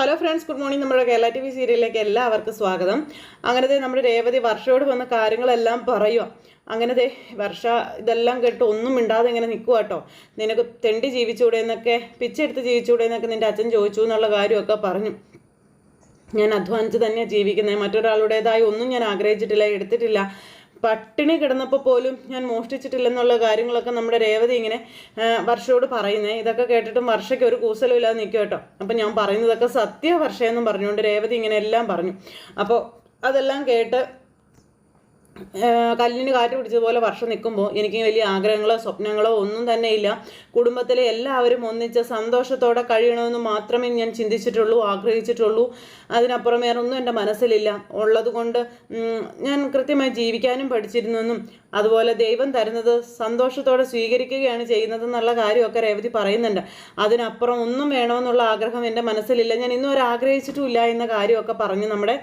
Hello friends good morning. നമ്മുടെ Kerala T V സീരിയലിലേക്ക് എല്ലാവർക്കും സ്വാഗതം. അങ്ങനത്തെ നമ്മുടെ രേവതി വർഷയോട് വന്ന കാര്യങ്ങളെല്ലാം പറയുക അങ്ങനത്തെ വർഷ ഇതെല്ലാം കേട്ട് ഒന്നും മിണ്ടാതെ ഇങ്ങനെ നിൽക്കുക കേട്ടോ നിനക്ക് തെണ്ടി ജീവിച്ചൂടെ എന്നൊക്കെ പിച്ചെടുത്ത് ജീവിച്ചൂടെ എന്നൊക്കെ നിന്റെ അച്ഛൻ ചോദിച്ചു എന്നുള്ള കാര്യമൊക്കെ പറഞ്ഞു. ഞാൻ അധ്വാനിച്ച് തന്നെയാണ് ജീവിക്കുന്നത് മറ്റൊരാളുടേതായി ഒന്നും ഞാൻ ആഗ്രഹിച്ചിട്ടില്ല എടുത്തിട്ടില്ല. പട്ടിണി കിടന്നപ്പോൾ പോലും ഞാൻ മോഷ്ടിച്ചിട്ടില്ലെന്നുള്ള കാര്യങ്ങളൊക്കെ നമ്മുടെ രേവതി ഇങ്ങനെ വർഷയോട് പറയുന്നേ. ഇതൊക്കെ കേട്ടിട്ടും വർഷയ്ക്ക് ഒരു കൂസലും ഇല്ലാതെ നിൽക്കും കേട്ടോ. അപ്പം ഞാൻ പറയുന്നതൊക്കെ സത്യ വർഷയെന്നും പറഞ്ഞുകൊണ്ട് രേവതി ഇങ്ങനെ എല്ലാം പറഞ്ഞു. അപ്പോൾ അതെല്ലാം കേട്ട് കല്ലിന് കാറ്റ് പിടിച്ചതുപോലെ വർഷം നിൽക്കുമ്പോൾ എനിക്ക് വലിയ ആഗ്രഹങ്ങളോ സ്വപ്നങ്ങളോ ഒന്നും തന്നെ ഇല്ല. കുടുംബത്തിലെ എല്ലാവരും ഒന്നിച്ച് സന്തോഷത്തോടെ കഴിയണമെന്ന് മാത്രമേ ഞാൻ ചിന്തിച്ചിട്ടുള്ളൂ ആഗ്രഹിച്ചിട്ടുള്ളൂ. അതിനപ്പുറം വേറെ ഒന്നും എന്റെ മനസ്സിലില്ല. ഉള്ളതുകൊണ്ട് ഞാൻ കൃത്യമായി ജീവിക്കാനും പഠിച്ചിരുന്നെന്നും അതുപോലെ ദൈവം തരുന്നത് സന്തോഷത്തോടെ സ്വീകരിക്കുകയാണ് ചെയ്യുന്നത് എന്നുള്ള കാര്യമൊക്കെ രേവതി പറയുന്നുണ്ട്. അതിനപ്പുറം ഒന്നും വേണമെന്നുള്ള ആഗ്രഹം എന്റെ മനസ്സിലില്ല. ഞാൻ ഇന്നും ഒരു ആഗ്രഹിച്ചിട്ടുമില്ല എന്ന കാര്യമൊക്കെ പറഞ്ഞ് നമ്മുടെ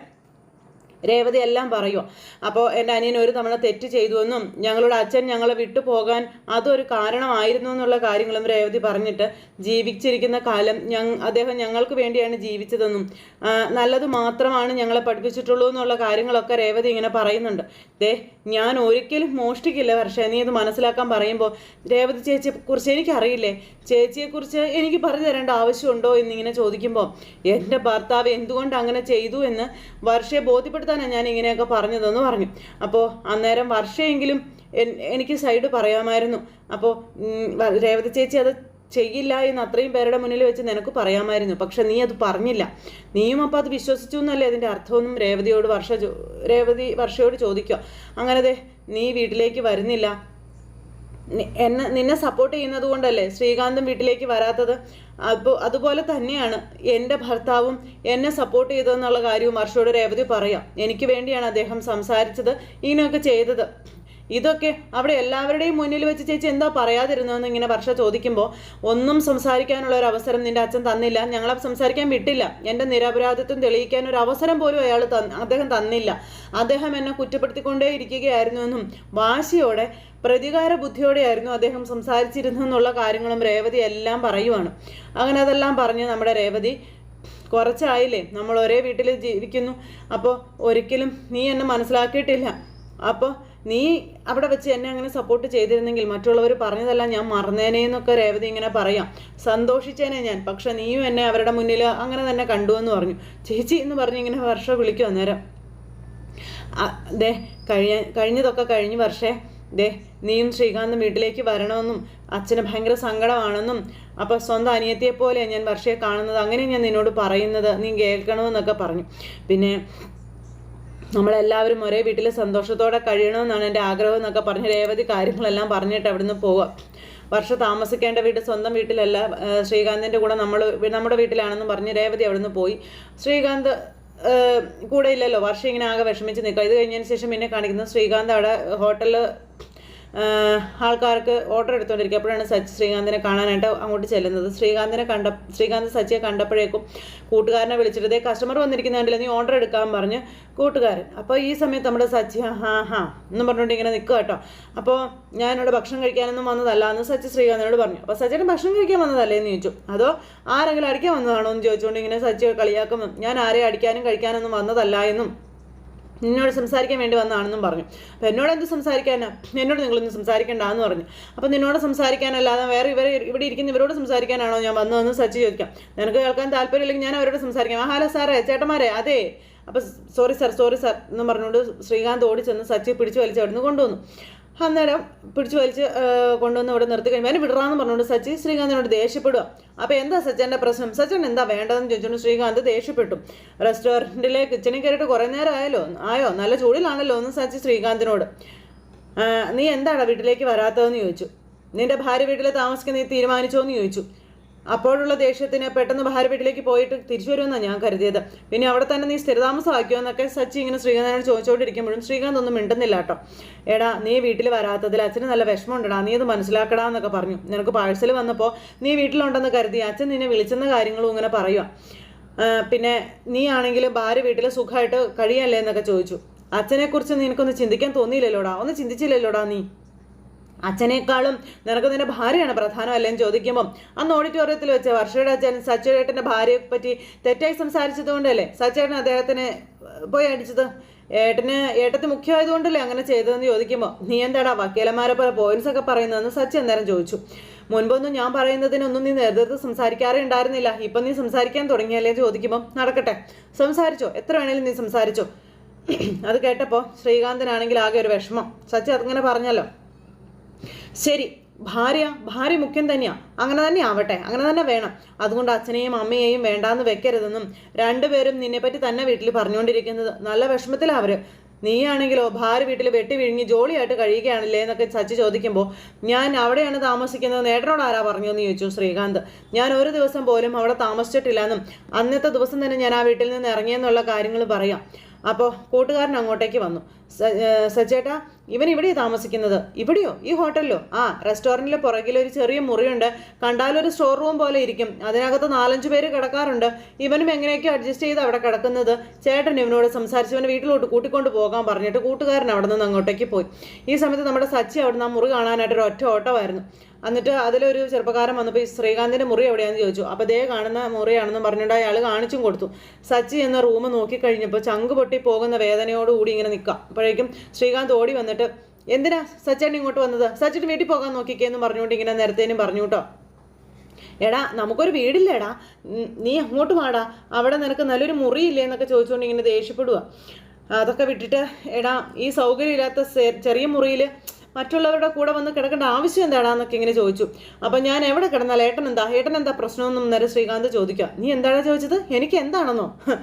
രേവതി എല്ലാം പറയും. അപ്പോൾ എന്റെ അനിയൻ ഒരു തവണ തെറ്റ് ചെയ്തു എന്നും ഞങ്ങളുടെ അച്ഛൻ ഞങ്ങളെ വിട്ടു പോകാൻ അതൊരു കാരണമായിരുന്നു എന്നുള്ള കാര്യങ്ങളും രേവതി പറഞ്ഞിട്ട് ജീവിച്ചിരിക്കുന്ന കാലം ഞങ് അദ്ദേഹം ഞങ്ങൾക്ക് വേണ്ടിയാണ് ജീവിച്ചതെന്നും നല്ലത് മാത്രമാണ് ഞങ്ങളെ പഠിപ്പിച്ചിട്ടുള്ളൂ എന്നുള്ള കാര്യങ്ങളൊക്കെ രേവതി ഇങ്ങനെ പറയുന്നുണ്ട്. ദേ ഞാൻ ഒരിക്കലും മോഷ്ടിക്കില്ല പക്ഷേ നീ ഇത് മനസ്സിലാക്കാൻ പറയുമ്പോൾ രേവതി ചേച്ചിയെ കുറിച്ച് എനിക്കറിയില്ലേ? ചേച്ചിയെക്കുറിച്ച് എനിക്ക് പറഞ്ഞു തരേണ്ട ആവശ്യമുണ്ടോ എന്നിങ്ങനെ ചോദിക്കുമ്പോൾ എന്റെ ഭർത്താവ് എന്തുകൊണ്ട് അങ്ങനെ ചെയ്തു എന്ന് വർഷയെ ബോധ്യപ്പെടുത്താനാണ് ഞാൻ ഇങ്ങനെയൊക്കെ പറഞ്ഞതെന്ന് പറഞ്ഞു. അപ്പോൾ അന്നേരം വർഷയെങ്കിലും എനിക്ക് സൈഡ് പറയാമായിരുന്നു. അപ്പോൾ രേവതി ചേച്ചി അത് ചെയ്യില്ല എന്ന് അത്രയും പേരുടെ മുന്നിൽ വെച്ച് നിനക്ക് പറയാമായിരുന്നു. പക്ഷെ നീ അത് പറഞ്ഞില്ല. നീയും അപ്പോൾ അത് വിശ്വസിച്ചു എന്നല്ലേ അതിന്റെ അർത്ഥമൊന്നും രേവതിയോട് വർഷ രേവതി വർഷയോട് ചോദിക്കോ അങ്ങനെ ദേ നീ വീട്ടിലേക്ക് വരുന്നില്ല. എന്നെ നിന്നെ സപ്പോർട്ട് ചെയ്യുന്നത് കൊണ്ടല്ലേ ശ്രീകാന്തും വീട്ടിലേക്ക് വരാത്തത്? അപ്പോൾ അതുപോലെ തന്നെയാണ് എന്റെ ഭർത്താവും എന്നെ സപ്പോർട്ട് ചെയ്തതെന്നുള്ള കാര്യവും വർഷയോട് രേവതി പറയാം. എനിക്ക് വേണ്ടിയാണ് അദ്ദേഹം സംസാരിച്ചത് ഇങ്ങനെയൊക്കെ ചെയ്തത്. ഇതൊക്കെ അവിടെ എല്ലാവരുടെയും മുന്നിൽ വെച്ച് ചേച്ചി എന്താ പറയാതിരുന്നതെന്ന് ഇങ്ങനെ വർഷ ചോദിക്കുമ്പോൾ ഒന്നും സംസാരിക്കാനുള്ള ഒരു അവസരം നിന്റെ അച്ഛൻ തന്നില്ല. ഞങ്ങളെ സംസാരിക്കാൻ വിട്ടില്ല. എന്റെ നിരപരാധിത്വം തെളിയിക്കാൻ ഒരു അവസരം പോലും അയാൾ അദ്ദേഹം തന്നില്ല. അദ്ദേഹം എന്നെ കുറ്റപ്പെടുത്തിക്കൊണ്ടേ ഇരിക്കുകയായിരുന്നു എന്നും വാശിയോടെ പ്രതികാര ബുദ്ധിയോടെയായിരുന്നു അദ്ദേഹം സംസാരിച്ചിരുന്നു എന്നുള്ള കാര്യങ്ങളും രേവതി എല്ലാം പറയുവാണ്. അങ്ങനെ അതെല്ലാം പറഞ്ഞ് നമ്മുടെ രേവതി കുറച്ചായില്ലേ? നമ്മൾ ഒരേ വീട്ടിൽ ജീവിക്കുന്നു. അപ്പോൾ ഒരിക്കലും നീ എന്നെ മനസ്സിലാക്കിയിട്ടില്ല. അപ്പോൾ നീ അവിടെ വെച്ച് എന്നെ അങ്ങനെ സപ്പോർട്ട് ചെയ്തിരുന്നെങ്കിൽ മറ്റുള്ളവർ പറഞ്ഞതെല്ലാം ഞാൻ മറന്നേനെ എന്നൊക്കെ രേവതി ഇങ്ങനെ പറയാം. സന്തോഷിച്ചേനെ ഞാൻ പക്ഷെ നീയും എന്നെ അവരുടെ മുന്നിൽ അങ്ങനെ തന്നെ കണ്ടു എന്ന് പറഞ്ഞു. ചേച്ചി എന്ന് പറഞ്ഞ് ഇങ്ങനെ വർഷം വിളിക്കും അന്നേരം. ദേ കഴിയ കഴിഞ്ഞതൊക്കെ കഴിഞ്ഞ് വർഷേ ദേ നീയും ശ്രീകാന്തും വീട്ടിലേക്ക് വരണമെന്നും അച്ഛന് ഭയങ്കര സങ്കടമാണെന്നും അപ്പോൾ സ്വന്തം അനിയത്തിയെ പോലെ ഞാൻ വർഷയെ കാണുന്നത് അങ്ങനെ ഞാൻ നിന്നോട് പറയുന്നത് നീ കേൾക്കണമെന്നൊക്കെ പറഞ്ഞു. പിന്നെ നമ്മളെല്ലാവരും ഒരേ വീട്ടിൽ സന്തോഷത്തോടെ കഴിയണമെന്നാണ് എന്റെ ആഗ്രഹം എന്നൊക്കെ പറഞ്ഞ് രേവതി കാര്യങ്ങളെല്ലാം പറഞ്ഞിട്ട് അവിടുന്ന് പോവാം വർഷ താമസിക്കേണ്ട വീട് സ്വന്തം വീട്ടിലല്ല. ശ്രീകാന്തിന്റെ കൂടെ നമ്മൾ നമ്മുടെ വീട്ടിലാണെന്ന് പറഞ്ഞ് രേവതി അവിടുന്ന് പോയി. ശ്രീകാന്ത് കൂടെ ഇല്ലല്ലോ. വർഷം ഇങ്ങനെ ആകെ വിഷമിച്ച് നിൽക്കുക. ഇത് കഴിഞ്ഞതിന് ശേഷം പിന്നെ കാണിക്കുന്നത് ശ്രീകാന്ത് അവിടെ ഹോട്ടലിൽ ആൾക്കാർക്ക് ഓർഡർ എടുത്തുകൊണ്ടിരിക്കുക അപ്പോഴാണ് സച്ചി ശ്രീകാന്തിനെ കാണാനായിട്ട് അങ്ങോട്ട് ചെല്ലുന്നത്. ശ്രീകാന്തിനെ കണ്ട ശ്രീകാന്ത് സച്ചിയെ കണ്ടപ്പോഴേക്കും കൂട്ടുകാരനെ വിളിച്ചിട്ട് കസ്റ്റമർ വന്നിരിക്കുന്നുണ്ടല്ലോ നീ ഓർഡർ എടുക്കാൻ പറഞ്ഞ് കൂട്ടുകാരൻ. അപ്പോൾ ഈ സമയത്ത് നമ്മുടെ സച്ചി ഹാ ഹാ എന്നും പറഞ്ഞുകൊണ്ട് ഇങ്ങനെ നിൽക്കുക കേട്ടോ. അപ്പോൾ ഞാൻ ഞാനിവിടെ ഭക്ഷണം കഴിക്കാനൊന്നും വന്നതല്ല എന്ന് സച്ചി ശ്രീകാന്തിനോട് പറഞ്ഞു. അപ്പോൾ സച്ചിയുടെ ഭക്ഷണം കഴിക്കാൻ വന്നതല്ലേ? എന്ന് ചോദിച്ചു. അതോ ആരെങ്കിലും അടിക്കാൻ വന്നതാണോ? എന്ന് ചോദിച്ചുകൊണ്ട് ഇങ്ങനെ സച്ചി കളിയാക്കും. ഞാൻ ആരെയും അടിക്കാനും കഴിക്കാനൊന്നും വന്നതല്ല എന്നും നിന്നോട് സംസാരിക്കാൻ വേണ്ടി വന്നതാണെന്നും പറഞ്ഞു. അപ്പോൾ എന്നോട് എന്ത് സംസാരിക്കാനാ? എന്നോട് നിങ്ങളൊന്നും സംസാരിക്കേണ്ടെന്ന് പറഞ്ഞു. അപ്പോൾ നിന്നോട് സംസാരിക്കാനല്ലാതെ വേറെ ഇവർ ഇവിടെ ഇരിക്കുന്ന ഇവരോട് സംസാരിക്കാനാണോ ഞാൻ വന്നതെന്ന് സച്ചി ചോദിക്കാം. നിനക്ക് കേൾക്കാൻ താല്പര്യമില്ലെങ്കിൽ ഞാൻ അവരോട് സംസാരിക്കാം. ആ ഹലോ സാറേ ചേട്ടന്മാരെ അതെ. അപ്പോൾ സോറി സാർ സോറി സാർ എന്ന് പറഞ്ഞുകൊണ്ട് ശ്രീകാന്ത് ഓടി ചെന്ന് സച്ചി പിടിച്ചു വലിച്ചു അവിടുന്ന് കൊണ്ടുവന്നു. അന്നേരം പിടിച്ചു വലിച്ച് കൊണ്ടുവന്ന് ഇവിടെ നിർത്തി കഴിയുമ്പോൾ എന്നെ വിടറാന്ന് പറഞ്ഞുകൊണ്ട് സച്ചി ശ്രീകാന്തിനോട് ദേഷ്യപ്പെടുക അപ്പോൾ എന്താ സച്ചന്റെ പ്രശ്നം? സച്ചൻ എന്താ വേണ്ടതെന്ന് ചോദിച്ചുകൊണ്ട് ശ്രീകാന്ത് ദേഷ്യപ്പെട്ടു. റെസ്റ്റോറന്റിലെ കിച്ചണിൽ കയറിയിട്ട് കുറേ നേരം ആയല്ലോ? ആയോ? നല്ല ചൂടിലാണല്ലോ എന്ന് സച്ചി ശ്രീകാന്തിനോട്. നീ എന്താടാ വീട്ടിലേക്ക് വരാത്തതെന്ന് ചോദിച്ചു? നിന്റെ ഭാര്യ വീട്ടിൽ താമസിക്കാൻ നീ തീരുമാനിച്ചോ എന്ന് ചോദിച്ചു. അപ്പോഴുള്ള ദേഷ്യത്തിന് പെട്ടെന്ന് ഭാര്യ വീട്ടിലേക്ക് പോയിട്ട് തിരിച്ചു വരുമെന്നാണ് ഞാൻ കരുതിയത്. പിന്നെ അവിടെ തന്നെ നീ സ്ഥിരതാമസമാക്കിയോ എന്നൊക്കെ സച്ചി ഇങ്ങനെ ശ്രീകാന്തിനോട് ചോദിച്ചുകൊണ്ടിരിക്കുമ്പോഴും ശ്രീകാന്ത് ഒന്നും മിണ്ടുന്നില്ല കേട്ടോ. എടാ നീ വീട്ടിൽ വരാത്തതിൽ അച്ഛന് നല്ല വിഷമമുണ്ടടാ നീ അത് മനസ്സിലാക്കടാ എന്നൊക്കെ പറഞ്ഞു. നിനക്ക് പാഴ്സൽ വന്നപ്പോൾ നീ വീട്ടിലുണ്ടെന്ന് കരുതി അച്ഛൻ നിന്നെ വിളിച്ചെന്ന കാര്യങ്ങളും ഇങ്ങനെ പറയുക പിന്നെ നീ ആണെങ്കിൽ ഭാര്യ വീട്ടിൽ സുഖമായിട്ട് കഴിയല്ലേ എന്നൊക്കെ ചോദിച്ചു. അച്ഛനെക്കുറിച്ച് നിനക്കൊന്ന് ചിന്തിക്കാൻ തോന്നിയില്ലല്ലോടാ? ഒന്ന് ചിന്തിച്ചില്ലല്ലോടാ നീ? അച്ഛനേക്കാളും നിനക്ക് നിന്റെ ഭാര്യയാണ് പ്രധാനമല്ലേ എന്ന് ചോദിക്കുമ്പം അന്ന് ഓഡിറ്റോറിയത്തിൽ വെച്ച് വർഷയുടെ അച്ഛൻ സച്ചേട്ടന്റെ ഭാര്യയെ പറ്റി തെറ്റായി സംസാരിച്ചത് കൊണ്ടല്ലേ സച്ചേട്ടൻ അദ്ദേഹത്തിന് പോയി അടിച്ചത്? ഏട്ടന് ഏട്ടത്തിന് മുഖ്യമായതുകൊണ്ടല്ലേ അങ്ങനെ ചെയ്തതെന്ന് ചോദിക്കുമ്പോൾ നീ എന്താടാ വക്കീലന്മാരെ പോലെ പോയിന്റ്സ് ഒക്കെ പറയുന്നതെന്ന് സച്ചി അന്നേരം ചോദിച്ചു. മുൻപൊന്നും ഞാൻ പറയുന്നതിനൊന്നും നീ നേതൃത്വം സംസാരിക്കാറേ ഉണ്ടായിരുന്നില്ല. ഇപ്പം നീ സംസാരിക്കാൻ തുടങ്ങിയല്ലേ? ചോദിക്കുമ്പോൾ നടക്കട്ടെ. സംസാരിച്ചോ. എത്ര വേണേലും നീ സംസാരിച്ചോ. അത് കേട്ടപ്പോൾ ശ്രീകാന്തനാണെങ്കിൽ ആകെ ഒരു വിഷമം. സച്ചി അതങ്ങനെ പറഞ്ഞല്ലോ. ശരി ഭാര്യ ഭാര്യ മുഖ്യം തന്നെയാണ് അങ്ങനെ തന്നെ ആവട്ടെ അങ്ങനെ തന്നെ വേണം. അതുകൊണ്ട് അച്ഛനെയും അമ്മയെയും വേണ്ടാന്ന് വെക്കരുതെന്നും രണ്ടുപേരും നിന്നെപ്പറ്റി തന്നെ വീട്ടിൽ പറഞ്ഞുകൊണ്ടിരിക്കുന്നത്. നല്ല വിഷമത്തിലാണ് അവർ. നീയാണെങ്കിലോ ഭാര്യ വീട്ടിൽ വെട്ടി വിഴുങ്ങി ജോളിയായിട്ട് കഴിയുകയാണല്ലേ എന്നൊക്കെ സച്ചി ചോദിക്കുമ്പോൾ ഞാൻ അവിടെയാണ് താമസിക്കുന്നത്. നേട്ടനോട് ആരാ പറഞ്ഞു എന്ന് ചോദിച്ചു ശ്രീകാന്ത്. ഞാൻ ഒരു ദിവസം പോലും അവിടെ താമസിച്ചിട്ടില്ലെന്നും അന്നത്തെ ദിവസം തന്നെ ഞാൻ ആ വീട്ടിൽ നിന്ന് ഇറങ്ങിയെന്നുള്ള കാര്യങ്ങൾ പറയാം. അപ്പോൾ കൂട്ടുകാരൻ അങ്ങോട്ടേക്ക് വന്നു. സച്ചേട്ടാ ഇവൻ ഇവിടെയാണ് താമസിക്കുന്നത്. ഇവിടെയോ? ഈ ഹോട്ടലിലോ? ആ റെസ്റ്റോറന്റിലെ പുറകിൽ ഒരു ചെറിയ മുറിയുണ്ട്. കണ്ടാലൊരു സ്റ്റോർ റൂം പോലെ ഇരിക്കും. അതിനകത്ത് നാലഞ്ച് പേര് കിടക്കാറുണ്ട്. ഇവനും എങ്ങനെയൊക്കെ അഡ്ജസ്റ്റ് ചെയ്ത് അവിടെ കിടക്കുന്നത്? ചേട്ടൻ ഇവനോട് സംസാരിച്ചവനെ വീട്ടിലോട്ട് കൂട്ടിക്കൊണ്ട് പോകാൻ പറഞ്ഞിട്ട് കൂട്ടുകാരൻ അവിടെ നിന്ന് അങ്ങോട്ടേക്ക് പോയി. ഈ സമയത്ത് നമ്മുടെ സച്ചി അവിടെ നിന്ന് ആ മുറി കാണാനായിട്ട് ഒരു ഒറ്റ ഓട്ടമായിരുന്നു. എന്നിട്ട് അതിലൊരു ചെറുപ്പക്കാരൻ വന്നപ്പോൾ ഈ ശ്രീകാന്തിന്റെ മുറി എവിടെയാണെന്ന് ചോദിച്ചു. അപ്പോൾ ദേ കാണുന്ന മുറിയാണെന്ന് പറഞ്ഞിട്ട് അയാൾ കാണിച്ചും കൊടുത്തു. സച്ചി എന്ന റൂം നോക്കിക്കഴിഞ്ഞപ്പോൾ ചങ്ക് പൊട്ടി പോകുന്ന വേദനയോടുകൂടി ഇങ്ങനെ നിൽക്കാം അപ്പോഴേക്കും ശ്രീകാന്ത് ഓടി വന്നിട്ട് എന്തിനാ സച്ചേട്ടൻ ഇങ്ങോട്ട് വന്നത്? സച്ചിട്ട് വീട്ടിൽ പോകാൻ നോക്കിക്കേന്ന് പറഞ്ഞുകൊണ്ട് ഇങ്ങനെ നേരത്തേനും പറഞ്ഞു കേട്ടോ. എടാ നമുക്കൊരു വീടില്ലേടാ? നീ അങ്ങോട്ട് വാടാ. അവിടെ നിനക്ക് നല്ലൊരു മുറിയില്ലേ എന്നൊക്കെ ചോദിച്ചുകൊണ്ട് ഇങ്ങനെ ദേഷ്യപ്പെടുക അതൊക്കെ വിട്ടിട്ട് എടാ ഈ സൗകര്യമില്ലാത്ത ചെറിയ മുറിയിൽ മറ്റുള്ളവരുടെ കൂടെ വന്ന് കിടക്കേണ്ട ആവശ്യം എന്താണെന്നൊക്കെ ഇങ്ങനെ ചോദിച്ചു. അപ്പം ഞാൻ എവിടെ കിടന്നാൽ ഏട്ടൻ എന്താ ഏട്ടൻ എന്താ പ്രശ്നമെന്നും നേരെ ശ്രീകാന്ത് ചോദിക്കുക നീ എന്താണ് ചോദിച്ചത്? എനിക്ക് എന്താണെന്നോ?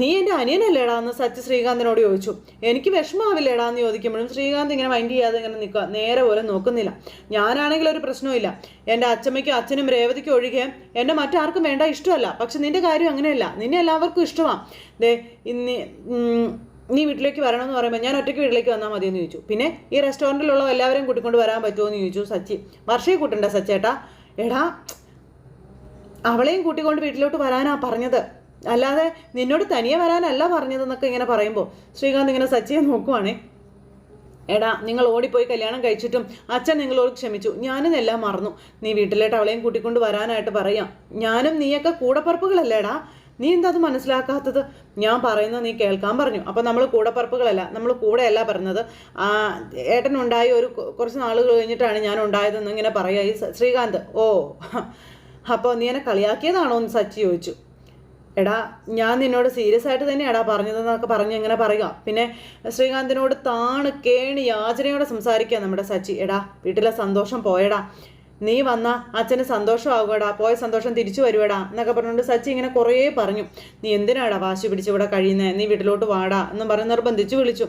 നീ എന്റെ അനിയനല്ലേടാ? എന്ന് സച്ച് ശ്രീകാന്തിനോട് ചോദിച്ചു. എനിക്ക് വിഷമാവില്ലേടാ? എന്ന് ചോദിക്കുമ്പോഴും ശ്രീകാന്ത് ഇങ്ങനെ മൈൻഡ് ചെയ്യാതെ ഇങ്ങനെ നിൽക്കുക നേരെ പോലെ നോക്കുന്നില്ല. ഞാനാണെങ്കിൽ ഒരു പ്രശ്നവുമില്ല. എന്റെ അച്ഛമ്മയ്ക്കും അച്ഛനും രേവതിക്കും ഒഴികെ എന്നെ മറ്റാർക്കും വേണ്ട ഇഷ്ടമല്ല. പക്ഷെ നിന്റെ കാര്യം അങ്ങനെയല്ല. നിന്നെ എല്ലാവർക്കും ഇഷ്ടമാണ് ദേ ഇന്ന് നീ വീട്ടിലേക്ക് വരണമെന്ന് പറയുമ്പോൾ ഞാൻ ഒറ്റയ്ക്ക് വീട്ടിലേക്ക് വന്നാൽ മതിയെന്ന് ചോദിച്ചു. പിന്നെ ഈ റെസ്റ്റോറന്റിലുള്ള എല്ലാവരും കൂട്ടിക്കൊണ്ട് വരാൻ പറ്റുമോ എന്ന് ചോദിച്ചു സച്ചി. വർഷയെ കൂട്ടണ്ട സച്ചേട്ടാ. എടാ അവളെയും കൂട്ടിക്കൊണ്ട് വീട്ടിലോട്ട് വരാനാ പറഞ്ഞത്. അല്ലാതെ നിന്നോട് തനിയെ വരാനല്ല പറഞ്ഞതെന്നൊക്കെ ഇങ്ങനെ പറയുമ്പോൾ ശ്രീകാന്ത് ഇങ്ങനെ സച്ചിയെ നോക്കുവാണേ. എടാ നിങ്ങൾ ഓടിപ്പോയി കല്യാണം കഴിച്ചിട്ടും അച്ഛൻ നിങ്ങളോട് ക്ഷമിച്ചു. ഞാനും എല്ലാം മറന്നു. നീ വീട്ടിലേട്ട് അവളെയും കൂട്ടിക്കൊണ്ട് വരാനായിട്ട് പറയാം. ഞാനും നീയൊക്കെ കൂടപ്പറപ്പുകളല്ലേടാ. നീ എന്താ അത് മനസ്സിലാക്കാത്തത്? ഞാൻ പറയുന്നത് നീ കേൾക്കാൻ പറഞ്ഞു. അപ്പോൾ നമ്മൾ കൂടപ്പറപ്പുകളല്ല നമ്മൾ കൂടെയല്ല പറഞ്ഞത്. ഏട്ടനുണ്ടായി ഒരു കുറച്ച് നാളുകൾ കഴിഞ്ഞിട്ടാണ് ഞാൻ ഉണ്ടായതെന്ന് ഇങ്ങനെ പറയുക. ഈ ശ്രീകാന്ത് ഓ അപ്പോൾ നീ എന്നെ കളിയാക്കിയതാണോ എന്ന് സച്ചി ചോദിച്ചു. എടാ ഞാൻ നിന്നോട് സീരിയസ് ആയിട്ട് തന്നെയാടാ പറഞ്ഞതെന്നൊക്കെ പറഞ്ഞ് ഇങ്ങനെ പറയുക. പിന്നെ ശ്രീകാന്തിനോട് താണ് കേണി യാചനയോടെ സംസാരിക്കുക നമ്മുടെ സച്ചി. എടാ വീട്ടിലെ സന്തോഷം പോയടാ. നീ വന്ന അച്ഛന് സന്തോഷമാകുകടാ പോയ സന്തോഷം തിരിച്ചു വരുവടാ എന്നൊക്കെ പറഞ്ഞുകൊണ്ട് സച്ചി ഇങ്ങനെ കുറേ പറഞ്ഞു. നീ എന്തിനാടാ വാശി പിടിച്ചിവിടെ കഴിയുന്നത് നീ വീട്ടിലോട്ട് വാടാ എന്ന് പറഞ്ഞ് നിർബന്ധിച്ചു വിളിച്ചു.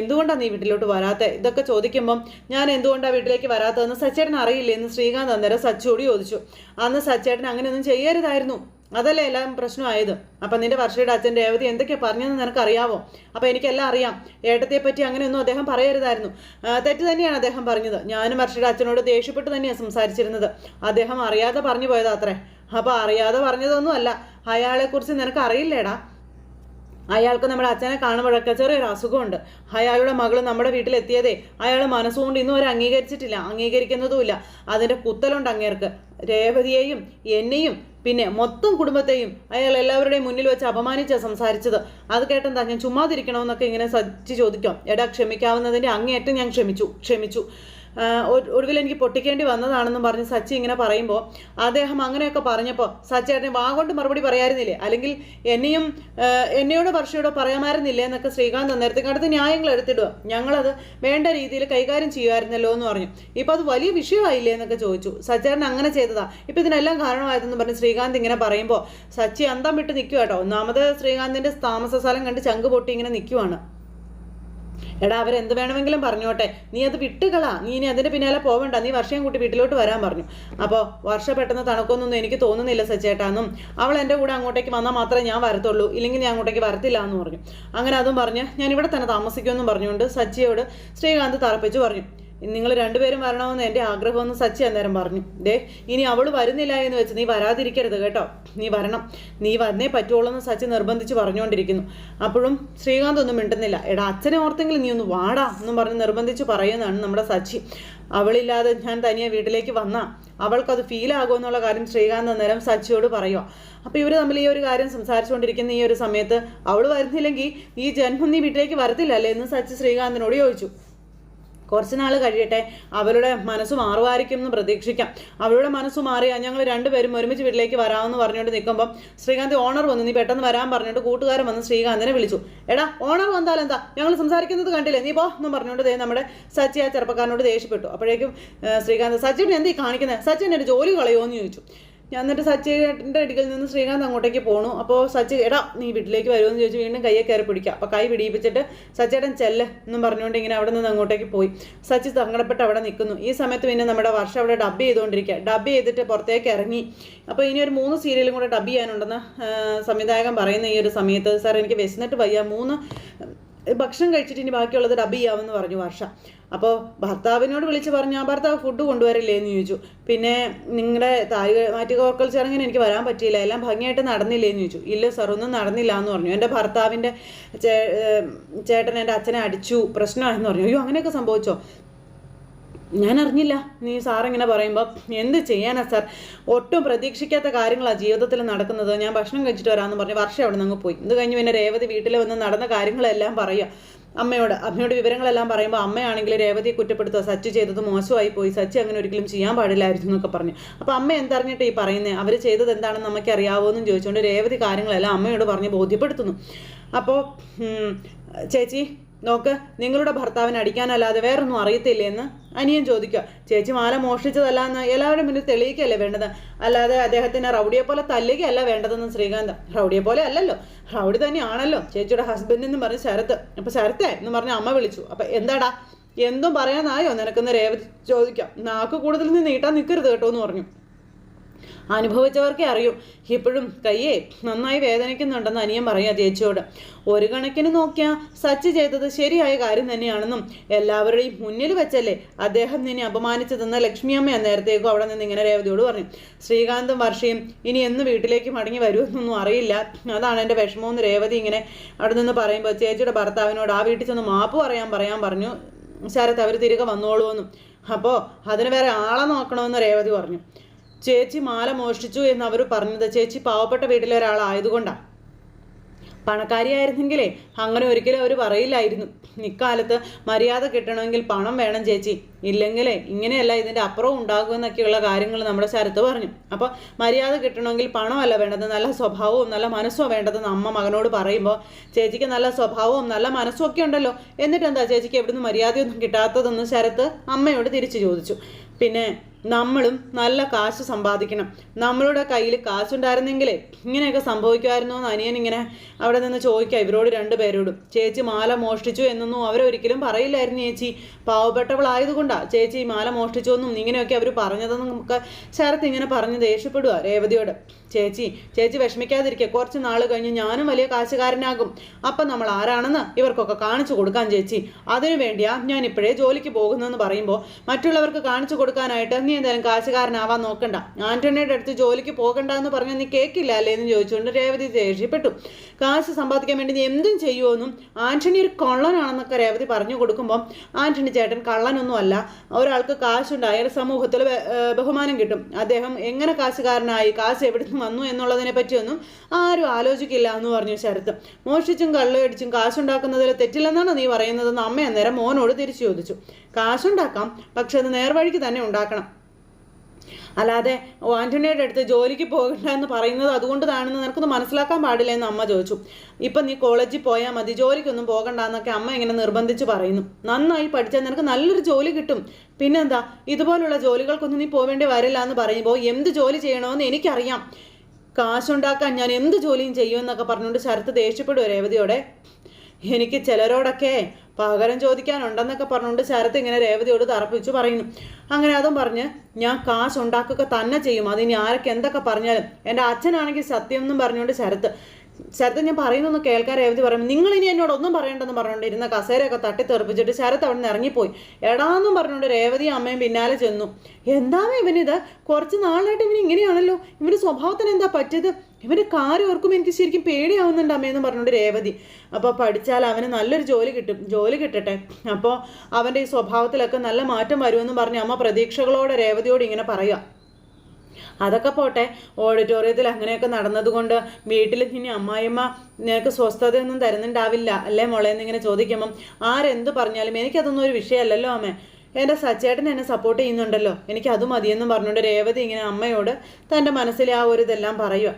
എന്തുകൊണ്ടാണ് നീ വീട്ടിലോട്ട് വരാത്ത? ഇതൊക്കെ ചോദിക്കുമ്പം ഞാൻ എന്തുകൊണ്ടാണ് വീട്ടിലേക്ക് വരാത്തതെന്ന് സച്ചേട്ടൻ അറിയില്ലേ എന്ന് ശ്രീകാന്ത് അന്നേരം സച്ചിയോട് ചോദിച്ചു. അന്ന് സച്ചേട്ടൻ അങ്ങനെയൊന്നും ചെയ്യരുതായിരുന്നു. അതല്ലേ എല്ലാം പ്രശ്നമായത്? അപ്പം നിന്റെ വർഷയുടെ അച്ഛൻ രേവതി എന്തൊക്കെയാണ് പറഞ്ഞതെന്ന് നിനക്കറിയാവോ? അപ്പം എനിക്കെല്ലാം അറിയാം. ഏട്ടത്തെ പറ്റി അങ്ങനെയൊന്നും അദ്ദേഹം പറയരുതായിരുന്നു. തെറ്റ് തന്നെയാണ് അദ്ദേഹം പറഞ്ഞത്. ഞാനും വർഷയുടെ അച്ഛനോട് ദേഷ്യപ്പെട്ട് തന്നെയാണ് സംസാരിച്ചിരുന്നത്. അദ്ദേഹം അറിയാതെ പറഞ്ഞു പോയതാ അത്രേ. അപ്പോൾ അറിയാതെ പറഞ്ഞതൊന്നും അല്ല അയാളെക്കുറിച്ച് നിനക്ക് അറിയില്ലേടാ അയാൾക്ക് നമ്മുടെ അച്ഛനെ കാണുമ്പോഴൊക്കെ ചെറിയൊരു അസുഖമുണ്ട്. അയാളുടെ മകൾ നമ്മുടെ വീട്ടിലെത്തിയതേ അയാൾ മനസ്സുകൊണ്ട് ഇന്നും അവർ അംഗീകരിച്ചിട്ടില്ല. അംഗീകരിക്കുന്നതുമില്ല. അതിന്റെ കുത്തലുണ്ട് അങ്ങേർക്ക്. രേവതിയെയും എന്നെയും പിന്നെ മൊത്തം കുടുംബത്തെയും അയാൾ എല്ലാവരുടെയും മുന്നിൽ വെച്ച് അപമാനിച്ച സംസാരിച്ചത്. അത് കേട്ടെന്താ ഞാൻ ചുമ്മാതിരിക്കണമെന്നൊക്കെ ഇങ്ങനെ സജ്ജി ചോദിക്കാം. എടാ ക്ഷമിക്കാവുന്നതിന്റെ അങ്ങേയറ്റം ഞാൻ ക്ഷമിച്ചു ക്ഷമിച്ചു. ഒടുവിൽ എനിക്ക് പൊട്ടിക്കേണ്ടി വന്നതാണെന്നും പറഞ്ഞ് സച്ചി ഇങ്ങനെ പറയുമ്പോൾ അദ്ദേഹം അങ്ങനെയൊക്കെ പറഞ്ഞപ്പോൾ സച്ചേട്ടനെ വാ കൊണ്ട് മറുപടി പറയായിരുന്നില്ലേ? അല്ലെങ്കിൽ എന്നെയും എന്നെയോട് വർഷയോടോ പറയാമായിരുന്നില്ലേ എന്നൊക്കെ ശ്രീകാന്ത് നേരത്തെ അടുത്ത് ന്യായങ്ങൾ എടുത്തിടുക ഞങ്ങളത് വേണ്ട രീതിയിൽ കൈകാര്യം ചെയ്യുമായിരുന്നല്ലോ എന്ന് പറഞ്ഞു. ഇപ്പോൾ അത് വലിയ വിഷയമായില്ലേ എന്നൊക്കെ ചോദിച്ചു. സച്ചേട്ടൻ അങ്ങനെ ചെയ്തതാ. ഇപ്പോൾ ഇതിനെല്ലാം കാരണമായതെന്ന് പറഞ്ഞ് ശ്രീകാന്ത് ഇങ്ങനെ പറയുമ്പോൾ സച്ചി അന്തം വിട്ട് നിൽക്കുക കേട്ടോ. ഒന്നാമത് ശ്രീകാന്തിന്റെ താമസ സ്ഥലം കണ്ട് ചങ്ക് പൊട്ടി ഇങ്ങനെ നിൽക്കുവാണ് എടാ അവരെന്ത് വേണമെങ്കിലും പറഞ്ഞോട്ടെ. നീ അത് വിട്ടുകളാ. നീ ഇനി അതിന്റെ പിന്നാലെ പോവണ്ട. നീ വർഷം കൂട്ടി വീട്ടിലോട്ട് വരാൻ പറഞ്ഞു. അപ്പോൾ വർഷ പെട്ടെന്ന് തണുക്കൊന്നും എനിക്ക് തോന്നുന്നില്ല സച്ചേട്ടാന്നും. അവൾ എന്റെ കൂടെ അങ്ങോട്ടേക്ക് വന്നാൽ മാത്രമേ ഞാൻ വരത്തുള്ളൂ. ഇല്ലെങ്കിൽ ഞാൻ അങ്ങോട്ടേക്ക് വരത്തില്ല എന്ന് പറഞ്ഞു. അങ്ങനെ അതും പറഞ്ഞ് ഞാൻ ഇവിടെ തന്നെ താമസിക്കുമെന്നും പറഞ്ഞുകൊണ്ട് സച്ചിയോട് ശ്രീകാന്ത് തറപ്പിച്ച് പറഞ്ഞു. നിങ്ങൾ രണ്ടുപേരും വരണമെന്ന് എന്റെ ആഗ്രഹമെന്ന് സച്ചി അന്നേരം പറഞ്ഞു. ദേ ഇനി അവൾ വരുന്നില്ല എന്ന് വെച്ച് നീ വരാതിരിക്കരുത് കേട്ടോ. നീ വരണം. നീ വന്നേ പറ്റുള്ളൂ എന്ന് സച്ചി നിർബന്ധിച്ച് പറഞ്ഞുകൊണ്ടിരിക്കുന്നു. അപ്പോഴും ശ്രീകാന്ത് ഒന്നും മിണ്ടുന്നില്ല. എടാ അച്ഛനെ ഓർത്തെങ്കിലും നീ ഒന്ന് വാടാ എന്നും പറഞ്ഞ് നിർബന്ധിച്ച് പറയുന്നതാണ് നമ്മുടെ സച്ചി. അവളില്ലാതെ ഞാൻ തനിയെ വീട്ടിലേക്ക് വന്നാ അവൾക്കത് ഫീൽ ആകുമെന്നുള്ള കാര്യം ശ്രീകാന്ത് അന്നേരം സച്ചിയോട് പറയുക അപ്പോൾ ഇവർ തമ്മിൽ ഈ ഒരു കാര്യം സംസാരിച്ചുകൊണ്ടിരിക്കുന്ന ഈ ഒരു സമയത്ത് അവൾ വരുന്നില്ലെങ്കിൽ ഈ ജന്മം നീ വീട്ടിലേക്ക് വരത്തില്ലല്ലേ എന്ന് സച്ചി ശ്രീകാന്തിനോട് ചോദിച്ചു. കുറച്ച് നാൾ കഴിയട്ടെ. അവരുടെ മനസ്സ് മാറുമായിരിക്കും എന്ന് പ്രതീക്ഷിക്കാം. അവരുടെ മനസ്സ് മാറിയാൽ ഞങ്ങൾ രണ്ടുപേരും ഒരുമിച്ച് വീട്ടിലേക്ക് വരാമെന്ന് പറഞ്ഞുകൊണ്ട് നിൽക്കുമ്പോൾ ശ്രീകാന്ത് ഓണർ വന്നു. നീ പെട്ടെന്ന് വരാൻ പറഞ്ഞിട്ട് കൂട്ടുകാരൻ വന്ന് ശ്രീകാന്തിനെ വിളിച്ചു. എടാ ഓണർ വന്നാൽ എന്താ ഞങ്ങൾ സംസാരിക്കുന്നത് കണ്ടില്ലേ? നീ പോ എന്ന് പറഞ്ഞുകൊണ്ട് ദേ നമ്മുടെ സച്ചി ആ ചെറുപ്പക്കാരനോട് ദേഷ്യപ്പെട്ടു. അപ്പോഴേക്കും ശ്രീകാന്ത് സച്ചിൻ എന്തീ കാണിക്കുന്നത് സച്ചിൻ എന്റെ ജോലി കളയുമോ എന്ന് ചോദിച്ചു. ഞാൻ എന്നിട്ട് സച്ചിന്റെ അടികൾ നിന്ന് ശ്രീകാന്ത് അങ്ങോട്ടേക്ക് പോണു. അപ്പോൾ സച്ചി എടാ നീ വീട്ടിലേക്ക് വരുമെന്ന് ചോദിച്ചു വീണ്ടും കയ്യെ കയറി പിടിക്കുക. അപ്പോൾ കൈ പിടിപ്പിച്ചിട്ട് സച്ചേട്ടൻ ചെല്ല് എന്നും പറഞ്ഞുകൊണ്ട് ഇങ്ങനെ അവിടെ നിന്ന് അങ്ങോട്ടേക്ക് പോയി. സച്ചി സങ്കടപ്പെട്ട് അവിടെ നിൽക്കുന്നു. ഈ സമയത്ത് പിന്നെ നമ്മുടെ വർഷം അവിടെ ഡബ് ചെയ്തുകൊണ്ടിരിക്കുക. ഡബ് ചെയ്തിട്ട് പുറത്തേക്ക് ഇറങ്ങി. അപ്പോൾ ഇനി ഒരു മൂന്ന് സീരിയലും കൂടെ ഡബ് ചെയ്യാനുണ്ടെന്ന് സംവിധായകൻ പറയുന്ന ഈ ഒരു സമയത്ത് സാർ എനിക്ക് വിശന്നിട്ട് വയ്യ. മൂന്ന് ഭക്ഷണം കഴിച്ചിട്ട് ഇനി ബാക്കിയുള്ളത് ഡബ് ചെയ്യാമെന്ന് പറഞ്ഞു വർഷ. അപ്പോൾ ഭർത്താവിനോട് വിളിച്ച് പറഞ്ഞു ആ ഭർത്താവ് ഫുഡ് കൊണ്ടുവരില്ലേ എന്ന് ചോദിച്ചു. പിന്നെ നിങ്ങളുടെ താരി മാറ്റി കോർക്കൽ ചടങ്ങിന് എനിക്ക് വരാൻ പറ്റിയില്ല. എല്ലാം ഭംഗിയായിട്ട് നടന്നില്ലേ എന്ന് ചോദിച്ചു. ഇല്ല സർ ഒന്നും നടന്നില്ല എന്ന് പറഞ്ഞു എന്റെ ഭർത്താവിന്റെ ചേട്ടൻ എന്റെ അച്ഛനെ അടിച്ചു. പ്രശ്നമാണെന്ന് പറഞ്ഞു. അയ്യോ അങ്ങനെയൊക്കെ സംഭവിച്ചോ? ഞാൻ അറിഞ്ഞില്ല നീ സാർ ഇങ്ങനെ പറയുമ്പോൾ എന്ത് ചെയ്യാനാ സാർ? ഒട്ടും പ്രതീക്ഷിക്കാത്ത കാര്യങ്ങളാണ് ജീവിതത്തിൽ നടക്കുന്നത്. ഞാൻ ഭക്ഷണം കഴിച്ചിട്ട് വരാമെന്ന് പറഞ്ഞ് വർഷം അവിടെ നിന്ന് പോയി. ഇത് കഴിഞ്ഞ് പിന്നെ രേവതി വീട്ടിൽ വന്ന് നടന്ന കാര്യങ്ങളെല്ലാം പറയുക. അമ്മയോട് അമ്മയോട് വിവരങ്ങളെല്ലാം പറയുമ്പോൾ അമ്മയാണെങ്കിൽ രേവതിയെ കുറ്റപ്പെടുത്തുക സച്ച് ചെയ്തത് മോശമായി പോയി സച്ച് അങ്ങനെ ഒരിക്കലും ചെയ്യാൻ പാടില്ലായിരുന്നു എന്നൊക്കെ പറഞ്ഞു. അപ്പോൾ അമ്മ എന്തറിഞ്ഞിട്ട് ഈ പറയുന്നത് അവർ ചെയ്തത് എന്താണെന്ന് നമുക്ക് അറിയാവോ എന്നും ചോദിച്ചുകൊണ്ട് രേവതി കാര്യങ്ങളെല്ലാം അമ്മയോട് പറഞ്ഞ് ബോധ്യപ്പെടുത്തുന്നു. അപ്പോൾ ചേച്ചി നോക്ക് നിങ്ങളുടെ ഭർത്താവിനെ അടിക്കാനല്ലാതെ വേറൊന്നും അറിയത്തില്ലേ എന്ന്? അനിയൻ ചോദിക്കുക. ചേച്ചി മാല മോഷ്ടിച്ചതല്ല എന്ന് എല്ലാവരും മുന്നിൽ തെളിയിക്കല്ലേ വേണ്ടത്? അല്ലാതെ അദ്ദേഹത്തിന് റൗഡിയെ പോലെ തല്ലുകയല്ല വേണ്ടതെന്ന് ശ്രീകാന്ത്. റൗഡിയെ പോലെ അല്ലല്ലോ. റൗഡി തന്നെയാണല്ലോ ചേച്ചിയുടെ ഹസ്ബൻഡ് എന്ന് പറഞ്ഞ് ശരത്ത്. അപ്പൊ ശരത്തേ എന്ന് പറഞ്ഞ് അമ്മ വിളിച്ചു. അപ്പൊ എന്താടാ? എന്തും പറയാനായോ? നിനക്കെന്ന് രേവതി ചോദിക്കാം. നാക്ക് കൂടുതൽ നീട്ടാൻ നിൽക്കരുത് കേട്ടോ എന്ന് പറഞ്ഞു. അനുഭവിച്ചവർക്കേ അറിയൂ. ഇപ്പോഴും കയ്യെ നന്നായി വേദനിക്കുന്നുണ്ടെന്ന് അനിയൻ പറയാ ചേച്ചിയോട്. ഒരു കണക്കിന് നോക്കിയാൽ സച്ച് ചെയ്തത് ശരിയായ കാര്യം തന്നെയാണെന്നും എല്ലാവരുടെയും മുന്നിൽ വെച്ചല്ലേ അദ്ദേഹം നിന്നെ അപമാനിച്ചതെന്ന് ലക്ഷ്മിയമ്മ നേരത്തേക്കും അവിടെ നിന്ന് ഇങ്ങനെ രേവതിയോട് പറഞ്ഞു. ശ്രീകാന്തും വർഷയും ഇനി എന്ന് വീട്ടിലേക്ക് മടങ്ങി വരുമെന്നൊന്നും അറിയില്ല. അതാണ് എന്റെ വിഷമമെന്ന് രേവതി ഇങ്ങനെ അവിടെ നിന്ന് പറയുമ്പോൾ ചേച്ചിയുടെ ഭർത്താവിനോട് ആ വീട്ടിൽ ചെന്ന് മാപ്പ് പറയാൻ പറയാൻ പറഞ്ഞു. ശരത്ത് അവർ തിരികെ വന്നോളൂ എന്നും അപ്പോൾ അതിന് വേറെ ആളെ നോക്കണമെന്ന് രേവതി പറഞ്ഞു. ചേച്ചി മാല മോഷ്ടിച്ചു എന്ന് അവർ പറഞ്ഞത് ചേച്ചി പാവപ്പെട്ട വീട്ടിലെ ഒരാളായതുകൊണ്ടാണ് പണക്കാരിയായിരുന്നെങ്കിലേ അങ്ങനെ ഒരിക്കലും അവർ പറയില്ലായിരുന്നു. ഇക്കാലത്ത് മര്യാദ കിട്ടണമെങ്കിൽ പണം വേണം ചേച്ചി. ഇല്ലെങ്കിലേ ഇങ്ങനെയല്ല ഇതിന്റെ അപ്പുറവും ഉണ്ടാകുമെന്നൊക്കെയുള്ള കാര്യങ്ങൾ നമ്മുടെ ശരത്ത് പറഞ്ഞു. അപ്പോൾ മര്യാദ കിട്ടണമെങ്കിൽ പണമല്ല വേണ്ടത് നല്ല സ്വഭാവവും നല്ല മനസ്സും വേണ്ടതെന്ന് അമ്മ മകനോട് പറയുമ്പോൾ ചേച്ചിക്ക് നല്ല സ്വഭാവവും നല്ല മനസ്സും ഒക്കെ ഉണ്ടല്ലോ. എന്നിട്ടെന്താ ചേച്ചിക്ക് എവിടുന്ന് മര്യാദയൊന്നും കിട്ടാത്തതെന്ന് ശരത്ത് അമ്മയോട് തിരിച്ചു ചോദിച്ചു. പിന്നെ നമ്മളും നല്ല കാശ് സമ്പാദിക്കണം. നമ്മളുടെ കയ്യിൽ കാശുണ്ടായിരുന്നെങ്കിലേ ഇങ്ങനെയൊക്കെ സംഭവിക്കുമായിരുന്നോ എന്ന് അനിയൻ ഇങ്ങനെ അവിടെ നിന്ന് ചോദിക്കുക. ഇവരോട് രണ്ടുപേരോടും ചേച്ചി മാല മോഷ്ടിച്ചു എന്നൊന്നും അവരൊരിക്കലും പറയില്ലായിരുന്നു ചേച്ചി. പാവപ്പെട്ടവളായതുകൊണ്ടാണ് ചേച്ചി ഈ മാല മോഷ്ടിച്ചു എന്നും ഇങ്ങനെയൊക്കെ അവർ പറഞ്ഞതെന്നും നമുക്ക് ശരത്ത് ഇങ്ങനെ പറഞ്ഞ് ദേഷ്യപ്പെടുക രേവതിയോട്. ചേച്ചി ചേച്ചി വിഷമിക്കാതിരിക്കുക കുറച്ച് നാൾ കഴിഞ്ഞ് ഞാനും വലിയ കാശുകാരനാകും. അപ്പം നമ്മൾ ആരാണെന്ന് ഇവർക്കൊക്കെ കാണിച്ചു കൊടുക്കാൻ ചേച്ചി. അതിനു വേണ്ടിയാ ഞാൻ ഇപ്പോഴേ ജോലിക്ക് പോകുന്നതെന്ന് പറയുമ്പോൾ മറ്റുള്ളവർക്ക് കാണിച്ചു കൊടുക്കാനായിട്ട് എന്തായാലും കാശുകാരനാവാൻ നോക്കണ്ട. ആന്റണിയുടെ അടുത്ത് ജോലിക്ക് പോകണ്ട എന്ന് പറഞ്ഞാൽ നീ കേൾക്കില്ല അല്ലേ എന്ന് ചോദിച്ചുകൊണ്ട് രേവതി ദേഷ്യപ്പെട്ടു. കാശ് സമ്പാദിക്കാൻ വേണ്ടി നീ എന്തും ചെയ്യുമെന്നും ആന്റണി ഒരു കള്ളനാണെന്നൊക്കെ രേവതി പറഞ്ഞു കൊടുക്കുമ്പോൾ ആന്റണി ചേട്ടൻ കള്ളനൊന്നും അല്ല ഒരാൾക്ക് കാശുണ്ടായാൽ സമൂഹത്തിൽ ബഹുമാനം കിട്ടും. അദ്ദേഹം എങ്ങനെ കാശുകാരനായി കാശ് എവിടെ നിന്ന് വന്നു എന്നുള്ളതിനെ പറ്റിയൊന്നും ആരും ആലോചിക്കില്ല എന്ന് പറഞ്ഞു ശരത്ത്. മോഷിച്ചും കള്ളയടിച്ചും കാശുണ്ടാക്കുന്നതിൽ തെറ്റില്ലെന്നാണ് നീ പറയുന്നതെന്ന് അമ്മ അന്നേരം മോനോട് തിരിച്ചു ചോദിച്ചു. കാശുണ്ടാക്കാം പക്ഷെ അത് നേർവഴിക്ക് തന്നെ ഉണ്ടാക്കണം. അല്ലാതെ ഓ ആന്റണിയുടെ അടുത്ത് ജോലിക്ക് പോകണ്ട എന്ന് പറയുന്നത് അതുകൊണ്ടാണെന്ന് നിനക്കൊന്ന് മനസ്സിലാക്കാൻ പാടില്ല എന്ന് അമ്മ ചോദിച്ചു. ഇപ്പം നീ കോളേജിൽ പോയാൽ മതി ജോലിക്കൊന്നും പോകണ്ട എന്നൊക്കെ അമ്മ ഇങ്ങനെ നിർബന്ധിച്ച് പറയുന്നു. നന്നായി പഠിച്ചാൽ നിനക്ക് നല്ലൊരു ജോലി കിട്ടും. പിന്നെന്താ ഇതുപോലുള്ള ജോലികൾക്കൊന്നും നീ പോവേണ്ടി വരില്ല എന്ന് പറയുമ്പോൾ എന്ത് ജോലി ചെയ്യണമെന്ന് എനിക്കറിയാം. കാശുണ്ടാക്കാൻ ഞാൻ എന്ത് ജോലിയും ചെയ്യുമെന്നൊക്കെ പറഞ്ഞുകൊണ്ട് ശരത്ത് ദേഷ്യപ്പെടുക രേവതിയോടെ. എനിക്ക് ചിലരോടൊക്കെ പകരം ചോദിക്കാനുണ്ടെന്നൊക്കെ പറഞ്ഞുകൊണ്ട് ശരത്ത് ഇങ്ങനെ രേവതിയോട് തറപ്പിച്ചു പറയുന്നു. അങ്ങനെ അതും പറഞ്ഞ് ഞാൻ കാശ് ഉണ്ടാക്കുക തന്നെ ചെയ്യും. അതിനി ആരൊക്കെ എന്തൊക്കെ പറഞ്ഞാലും എന്റെ അച്ഛനാണെങ്കിൽ സത്യം എന്നും പറഞ്ഞുകൊണ്ട് ശരത്ത് ശരത്ത് ഞാൻ പറയുന്നൊന്ന് കേൾക്കാൻ രേവതി പറയും നിങ്ങൾ ഇനി എന്നോട് ഒന്നും പറയണ്ടെന്ന് പറഞ്ഞുകൊണ്ട് ഇരുന്ന കസേരയൊക്കെ തട്ടി തെറിപ്പിച്ചിട്ട് ശരത്ത് അവിടെ നിന്ന് ഇറങ്ങിപ്പോയി. എടാന്നും പറഞ്ഞുകൊണ്ട് രേവതി അമ്മയും പിന്നാലെ ചെന്നു. എന്താണ് ഇവനിത്? കുറച്ച് നാളായിട്ട് ഇവൻ ഇങ്ങനെയാണല്ലോ ഇവന്റെ സ്വഭാവത്തിന് എന്താ പറ്റിയത്? ഇവന്റെ കാര്യം ഓർക്കുമ്പോൾ എനിക്ക് ശരിക്കും പേടിയാവുന്നുണ്ട് അമ്മയെന്ന് പറഞ്ഞുകൊണ്ട് രേവതി. അപ്പോൾ പഠിച്ചാൽ അവന് നല്ലൊരു ജോലി കിട്ടും. ജോലി കിട്ടട്ടെ. അപ്പോൾ അവന്റെ ഈ സ്വഭാവത്തിലൊക്കെ നല്ല മാറ്റം വരുമെന്ന് പറഞ്ഞ് അമ്മ പ്രതീക്ഷകളോടെ രേവതിയോട് ഇങ്ങനെ പറയുക അതൊക്കെ പോട്ടെ. ഓഡിറ്റോറിയത്തിൽ അങ്ങനെയൊക്കെ നടന്നതുകൊണ്ട് വീട്ടിൽ ഇനി അമ്മായിമ്മ നിനക്ക് സ്വസ്ഥതയൊന്നും തരുന്നുണ്ടാവില്ല അല്ലേ മോളെ എന്നിങ്ങനെ ചോദിക്കുമ്പം ആരെന്ത് പറഞ്ഞാലും എനിക്കതൊന്നും ഒരു വിഷയമല്ലല്ലോ അമ്മേ. എന്റെ സച്ചേട്ടൻ എന്നെ സപ്പോർട്ട് ചെയ്യുന്നുണ്ടല്ലോ. എനിക്ക് മതിയെന്നും പറഞ്ഞുകൊണ്ട് രേവതി ഇങ്ങനെ അമ്മയോട് തന്റെ മനസ്സിലെ ആ ഒരു ഇതെല്ലാം പറയുക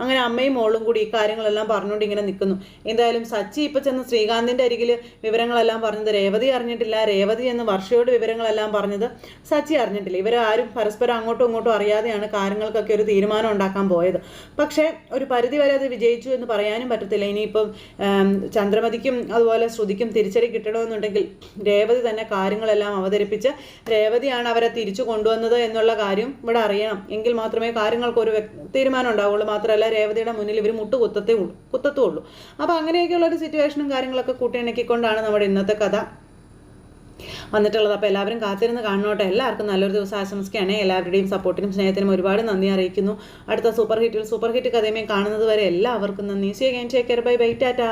അങ്ങനെ അമ്മയും മോളും കൂടി ഈ കാര്യങ്ങളെല്ലാം പറഞ്ഞുകൊണ്ട് ഇങ്ങനെ നിൽക്കുന്നു. എന്തായാലും സച്ചി ഇപ്പം ചെന്ന് ശ്രീകാന്തിന്റെ അരികിൽ വിവരങ്ങളെല്ലാം പറഞ്ഞത് രേവതി അറിഞ്ഞിട്ടില്ല. രേവതി എന്ന് വർഷയോട് വിവരങ്ങളെല്ലാം പറഞ്ഞത് സച്ചി അറിഞ്ഞിട്ടില്ല. ഇവരാരും പരസ്പരം അങ്ങോട്ടും ഇങ്ങോട്ടും അറിയാതെയാണ് കാര്യങ്ങൾക്കൊക്കെ ഒരു തീരുമാനം ഉണ്ടാക്കാൻ പോയത്. പക്ഷേ ഒരു പരിധി വരെ അത് വിജയിച്ചു എന്ന് പറയാനും പറ്റത്തില്ല. ഇനിയിപ്പം ചന്ദ്രമതിക്കും അതുപോലെ ശ്രുതിക്കും തിരിച്ചടി കിട്ടണമെന്നുണ്ടെങ്കിൽ രേവതി തന്നെ കാര്യങ്ങളെല്ലാം അവതരിപ്പിച്ച് രേവതിയാണ് അവരെ തിരിച്ചു കൊണ്ടുവന്നത് എന്നുള്ള കാര്യം ഇവിടെ അറിയണം. എങ്കിൽ മാത്രമേ കാര്യങ്ങൾക്ക് ഒരു തീരുമാനം ഉണ്ടാവുള്ളൂ. മാത്രമല്ല രേവതിയുടെ മുന്നിൽ ഇവർ മുട്ട് കുത്തത്തേ ഉള്ളൂ കുത്തത്തുള്ളൂ. അപ്പോൾ അങ്ങനെയൊക്കെയുള്ള ഒരു സിറ്റുവേഷനും കാര്യങ്ങളൊക്കെ കൂട്ടിയിണക്കിക്കൊണ്ടാണ് നമ്മുടെ ഇന്നത്തെ കഥ വന്നിട്ടുള്ളത്. അപ്പോൾ എല്ലാവരും കാത്തിരുന്ന് കാണണോട്ടെ. എല്ലാവർക്കും നല്ലൊരു ദിവസം ആശംസിക്കുകയാണ്. എല്ലാവരുടെയും സപ്പോർട്ടിനും സ്നേഹത്തിനും ഒരുപാട് നന്ദി അറിയിക്കുന്നു. അടുത്ത സൂപ്പർ ഹിറ്റിൽ സൂപ്പർ ഹിറ്റ് കഥയുമേ കാണുന്നത് വരെ എല്ലാവർക്കും നന്ദി. See again take care bye bye tata